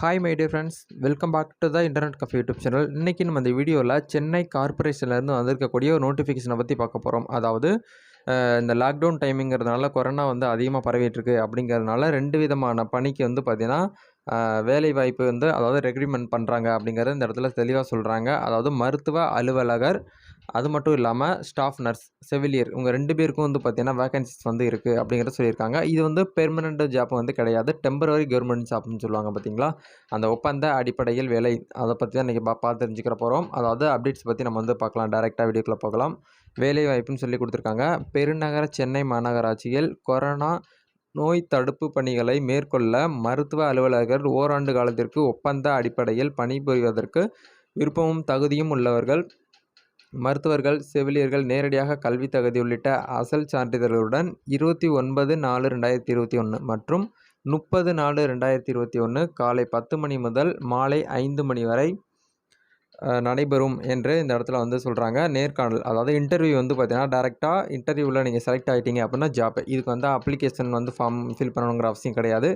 Hi my dear friends welcome back to the internet cafe YouTube channel இன்றைக்கி நம்ம இந்த வீடியோவில் சென்னை கார்ப்பரேஷன்லேருந்து வந்திருக்கக்கூடிய ஒரு நோட்டிஃபிகேஷனை பற்றி பார்க்க போகிறோம் அதாவது இந்த லாக்டவுன் டைமிங்கிறதுனால கொரோனா வந்து அதிகமாக பரவிட்டுருக்கு அப்படிங்கிறதுனால ரெண்டு விதமான பணிக்கு வந்து பார்த்திங்கன்னா வேலை வாய்ப்பு வந்து அதாவது ரெக்ரூட்மெண்ட் பண்ணுறாங்க அப்படிங்கிறது இந்த இடத்துல தெளிவாக சொல்கிறாங்க அதாவது மருத்துவ அலுவலகர் அது மட்டும் இல்லாமல் ஸ்டாஃப் நர்ஸ் செவிலியர் இவங்க ரெண்டு பேருக்கும் வந்து பார்த்திங்கன்னா வேகன்சிஸ் வந்து இருக்குது அப்படிங்கிறத சொல்லியிருக்காங்க. இது வந்து பெர்மனண்ட் ஜாப் வந்து கிடையாது. டெம்பரவரி கவர்மெண்ட் ஜாப்னு சொல்லுவாங்க பார்த்தீங்களா அந்த ஒப்பந்த அடிப்படையில் வேலை. அதை பற்றி தான் இன்றைக்கி பா பார்த்து தெரிஞ்சுக்கிற போகிறோம் அதாவது அப்டேட்ஸ் பற்றி நம்ம வந்து பார்க்கலாம் டேரெக்டாக வீடியோக்குள்ளே போகலாம். வேலை வாய்ப்புன்னு சொல்லி கொடுத்துருக்காங்க. பெருநகர சென்னை மாநகராட்சியில் கொரோனா நோய் தடுப்பு பணிகளை மேற்கொள்ள மருத்துவ அலுவலர்கள் ஓராண்டு காலத்திற்கு ஒப்பந்த அடிப்படையில் பணிபுரிவதற்கு விருப்பமும் தகுதியும் உள்ளவர்கள் மருத்துவர்கள் செவிலியர்கள் நேரடியாக கல்வி தகுதி உள்ளிட்ட அசல் சான்றிதழ்களுடன் இருபத்தி ஒன்பது நாலு ரெண்டாயிரத்தி இருபத்தி ஒன்று மற்றும் முப்பது நாலு ரெண்டாயிரத்தி இருபத்தி ஒன்று காலை பத்து மணி முதல் மாலை ஐந்து மணி வரை நடைபெறும் என்று இந்த இடத்துல வந்து சொல்கிறாங்க நேர்காணல் அதாவது இன்டர்வியூ வந்து பார்த்தீங்கன்னா டேரெக்டாக இன்டர்வியூவில் நீங்கள் செலக்ட் ஆகிட்டீங்க அப்படின்னா ஜாப் இதுக்கு வந்து அப்ளிகேஷன் வந்து ஃபார்ம் ஃபில் பண்ணணுங்கிற அவசியம் கிடையாது.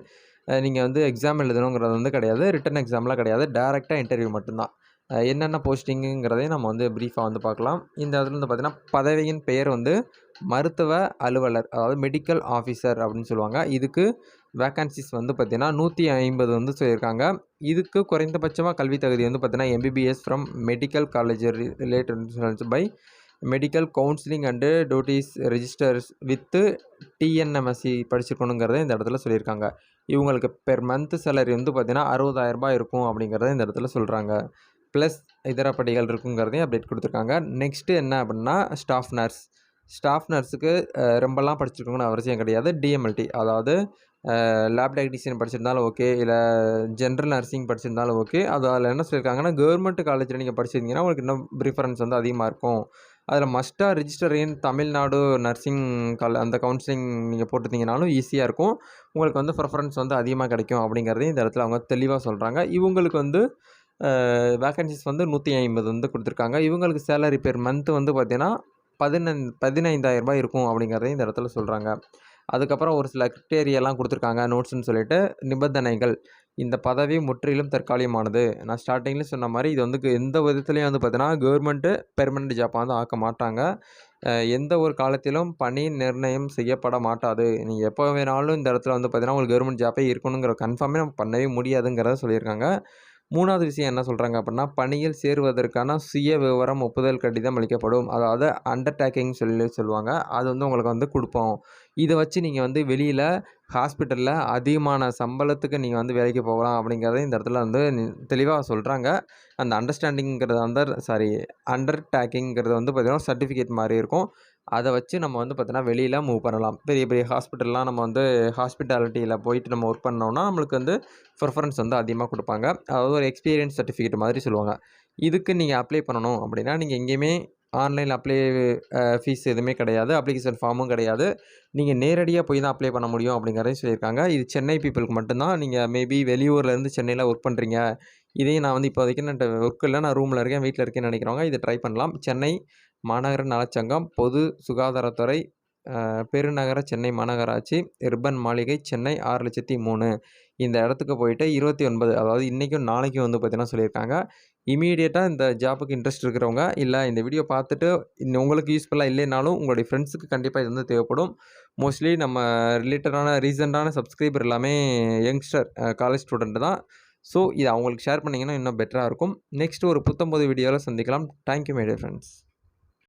நீங்கள் வந்து எக்ஸாம் எழுதணுங்கிறது வந்து கிடையாது. ரிட்டன் எக்ஸாம்லாம் கிடையாது. டேரெக்டாக இன்டர்வியூ மட்டும்தான். என்னென்ன போஸ்டிங்குங்கிறதையும் நம்ம வந்து ப்ரீஃபாக வந்து பார்க்கலாம். இந்த இடத்துல வந்து பார்த்தீங்கன்னா பதவியின் பெயர் வந்து மருத்துவ அலுவலர் அதாவது மெடிக்கல் ஆஃபீஸர் அப்படின்னு சொல்லுவாங்க. இதுக்கு வேக்கன்சிஸ் வந்து பார்த்திங்கன்னா நூற்றி ஐம்பது வந்து சொல்லியிருக்காங்க. இதுக்கு குறைந்தபட்சமாக கல்வி தகுதி வந்து பார்த்திங்கன்னா MBBS from medical college related by medical council and duties registers with TNMSC படிச்சுக்கணுங்கிறத இந்த இடத்துல சொல்லியிருக்காங்க. இவங்களுக்கு பெர் மந்த் சேலரி வந்து பார்த்திங்கன்னா அறுபதாயிரரூபா இருக்கும் அப்படிங்கிறத இந்த இடத்துல சொல்கிறாங்க ப்ளஸ் இதர படிகள் இருக்குங்கிறதையும் அப்டேட் கொடுத்துருக்காங்க. நெக்ஸ்ட்டு என்ன அப்படின்னா ஸ்டாஃப் நர்ஸ் ஸ்டாஃப் நர்ஸுக்கு ரொம்பலாம் படிச்சிருக்கணும்னு அவசியம் கிடையாது. டிஎம்எல்டி அதாவது லேப் டெக்னீஷியன் படிச்சிருந்தாலும் ஓகே இல்லை ஜென்ரல் நர்சிங் படிச்சிருந்தாலும் ஓகே அது அதில் என்ன சொல்லியிருக்காங்கன்னா கவர்மெண்ட் காலேஜில் நீங்கள் படிச்சிருந்தீங்கன்னா உங்களுக்கு இன்னும் ப்ரிஃபரன்ஸ் வந்து அதிகமாக இருக்கும். அதில் மஸ்ட்டாக ரிஜிஸ்டர் இன் தமிழ்நாடு நர்சிங் கால் அந்த கவுன்சிலிங் நீங்கள் போட்டிருந்தீங்கனாலும் ஈஸியாக இருக்கும். உங்களுக்கு வந்து ப்ரிஃபரன்ஸ் வந்து அதிகமாக கிடைக்கும் அப்படிங்கிறதையும் இந்த இடத்துல அவங்க தெளிவாக சொல்கிறாங்க இவங்களுக்கு வந்து வேக்கன்சிஸ் வந்து நூற்றி ஐம்பது வந்து கொடுத்துருக்காங்க. இவங்களுக்கு சேலரி பேர் மந்த்து வந்து பார்த்தீங்கன்னா பதினஞ் பதினைந்தாயிரம் ரூபாய் இருக்கும் அப்படிங்கிறதையும் இந்த இடத்துல சொல்கிறாங்க அதுக்கப்புறம் ஒரு சில கிரிட்டேரியெல்லாம் கொடுத்துருக்காங்க நோட்ஸ்னு சொல்லிட்டு நிபந்தனைகள். இந்த பதவி முற்றிலும் தற்காலிகமானது. நான் ஸ்டார்டிங்கில் சொன்ன மாதிரி இது வந்து எந்த விதத்துலையும் வந்து பார்த்தீங்கன்னா கவர்மெண்ட்டு பெர்மனெண்ட் ஜாப்பாக வந்து ஆக்க மாட்டாங்க. எந்த ஒரு காலத்திலும் பணி நிர்ணயம் செய்யப்பட மாட்டாது. நீங்கள் எப்போ வேணாலும் இந்த இடத்துல வந்து பார்த்தீங்கன்னா உங்களுக்கு கவர்மெண்ட் ஜாப்பே இருக்கணுங்கிற கன்ஃபார்மே நம்ம பண்ணவே முடியாதுங்கிறத சொல்லியிருக்காங்க. மூணாவது விஷயம் என்ன சொல்கிறாங்க அப்படின்னா பணியில் சேருவதற்கான சுய விவரம் ஒப்புதல் கடிதம் அளிக்கப்படும். அதாவது அண்டர்டேக்கிங் சொல்லி சொல்லுவாங்க. அது வந்து உங்களுக்கு வந்து கொடுப்போம். இதை வச்சு நீங்கள் வந்து வெளியில் ஹாஸ்பிட்டலில் அதிகமான சம்பளத்துக்கு நீங்கள் வந்து வேலைக்கு போகலாம் அப்படிங்கிறத இந்த இடத்துல வந்து தெளிவாக சொல்கிறாங்க அந்த அண்டர்ஸ்டாண்டிங்கிறது வந்து சாரி அண்டர் டேக்கிங்கிறது வந்து பார்த்திங்கன்னா சர்டிஃபிகேட் மாதிரி இருக்கும். அதை வச்சு நம்ம வந்து பார்த்தீங்கன்னா வெளியில் மூவ் பண்ணலாம். பெரிய பெரிய ஹாஸ்பிட்டல்லாம் நம்ம வந்து ஹாஸ்பிட்டாலிட்டியில் போயிட்டு நம்ம ஒர்க் பண்ணோம்னா நம்மளுக்கு வந்து ப்ரிஃபரன்ஸ் வந்து அதிகமாக கொடுப்பாங்க. அதாவது ஒரு எக்ஸ்பீரியன்ஸ் சர்டிஃபிகேட் மாதிரி சொல்லுவாங்க. இதுக்கு நீங்கள் அப்ளை பண்ணணும் அப்படின்னா நீங்கள் எங்கேயுமே ஆன்லைனில் அப்ளை ஃபீஸ் எதுவுமே கிடையாது. அப்ளிகேஷன் ஃபார்மும் கிடையாது. நீங்கள் நேரடியாக போய் தான் அப்ளை பண்ண முடியும் அப்படிங்கிறதையும் சொல்லியிருக்காங்க. இது சென்னை பீப்புளுக்கு மட்டும்தான் நீங்கள் மேபி வெளியூர்லேருந்து சென்னையில் ஒர்க் பண்ணுறீங்க இதையும் நான் வந்து இப்போதைக்கு நான் ஒர்க் இல்லை. நான் ரூமில் இருக்கேன் வீட்டில் இருக்கேன்னு நினைக்கிறவங்க இதை ட்ரை பண்ணலாம். சென்னை மாநகர நலச்சங்கம் பொது சுகாதாரத்துறை பெருநகர சென்னை மாநகராட்சி ரிப்பன் மாளிகை சென்னை ஆறு லட்சத்தி மூணு. இந்த இடத்துக்கு போயிட்டு இருபத்தி ஒன்பது அதாவது இன்றைக்கும் நாளைக்கும் வந்து பார்த்தீங்கன்னா சொல்லியிருக்காங்க. இமீடியட்டாக இந்த ஜாப்புக்கு இன்ட்ரெஸ்ட் இருக்கிறவங்க இல்லை இந்த வீடியோ பார்த்துட்டு இன்னும் உங்களுக்கு யூஸ்ஃபுல்லாக இல்லைனாலும் உங்களுடைய ஃப்ரெண்ட்ஸுக்கு கண்டிப்பாக இது வந்து தேவைப்படும். மோஸ்ட்லி நம்ம ரிலேட்டடான ரீசெண்டான சப்ஸ்கிரைபர் எல்லாமே யங்ஸ்டர் காலேஜ் ஸ்டூடெண்ட் தான். ஸோ இது அவங்களுக்கு ஷேர் பண்ணிங்கன்னா இன்னும் பெட்டராக இருக்கும். நெக்ஸ்ட் ஒரு புத்தம்போது வீடியோவில் சந்திக்கலாம். Thank you my dear friends